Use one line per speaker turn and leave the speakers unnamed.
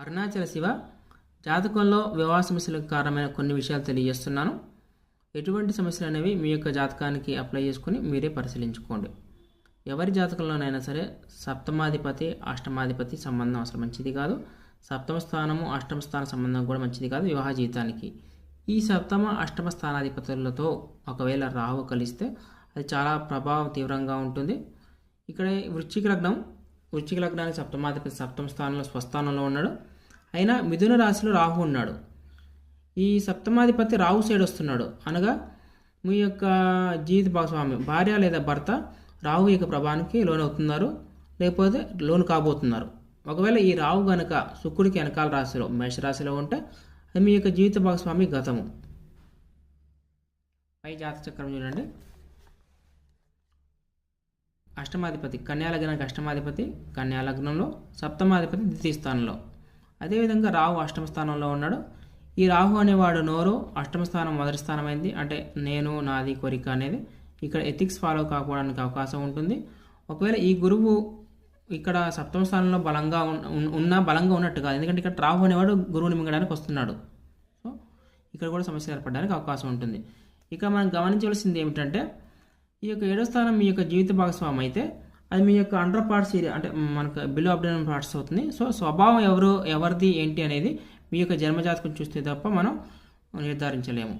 అరుణాచల శివ జాతకంలో వివాహ సమస్యలకు కారణమైన కొన్ని విషయాలు తెలియజేస్తున్నాను. ఎటువంటి సమస్యలు అనేవి మీ యొక్క జాతకానికి అప్లై చేసుకుని మీరే పరిశీలించుకోండి. ఎవరి జాతకంలోనైనా సరే సప్తమాధిపతి అష్టమాధిపతి సంబంధం అసలు మంచిది కాదు. సప్తమ స్థానము అష్టమ స్థాన సంబంధం కూడా మంచిది కాదు వివాహ జీవితానికి. ఈ సప్తమ అష్టమ స్థానాధిపతులతో ఒకవేళ రాహు కలిస్తే అది చాలా ప్రభావం తీవ్రంగా ఉంటుంది. ఇక్కడ వృశ్చిక లగ్నం వృశ్చిక లగ్నానికి సప్తమాధిపతి సప్తమ స్థానంలో స్వస్థానంలో ఉన్నాడు. అయినా మిథున రాశిలో రాహు ఉన్నాడు. ఈ సప్తమాధిపతి రాహు సైడ్ వస్తున్నాడు. అనగా మీ యొక్క జీవిత భాగస్వామి భార్య లేదా భర్త రాహు యొక్క ప్రభావానికి లోన్ అవుతున్నారు లేకపోతే లోన్ కాబోతున్నారు. ఒకవేళ ఈ రాహు గనక శుక్రుడికి వెనకాల రాశిలో మేషరాశిలో ఉంటే అది మీ యొక్క జీవిత భాగస్వామి గతము. పై జాతక చక్రం చూడండి. అష్టమాధిపతి కన్యాలగ్నానికి అష్టమాధిపతి కన్యాలగ్నంలో సప్తమాధిపతి ద్వితీయ స్థానంలో. అదేవిధంగా రాహు అష్టమ స్థానంలో ఉన్నాడు. ఈ రాహు అనేవాడు నోరు అష్టమ స్థానం మొదటి స్థానం అయింది అంటే నేను నాది కోరిక అనేది ఇక్కడ ఎథిక్స్ ఫాలో కాకపోవడానికి అవకాశం ఉంటుంది. ఒకవేళ ఈ గురువు ఇక్కడ సప్తమ స్థానంలో బలంగా ఉన్నా ఉన్న బలంగా ఉన్నట్టు కాదు. ఎందుకంటే ఇక్కడ రాహు అనేవాడు గురువుని మింగడానికి వస్తున్నాడు. సో ఇక్కడ కూడా సమస్య ఏర్పడడానికి అవకాశం ఉంటుంది. ఇక మనం గమనించవలసింది ఏమిటంటే ఈ యొక్క ఏడో స్థానం మీ యొక్క జీవిత భాగస్వామి అయితే అది మీ యొక్క అండర్ పార్ట్స్ ఏరియా అంటే మనకు బిలో అబ్డోమినల్ పార్ట్స్ అవుతుంది. సో స్వభావం ఎవరు ఎవరిది ఏంటి అనేది మీ యొక్క జన్మజాతకం చూస్తే తప్ప మనం నిర్ధారించలేము.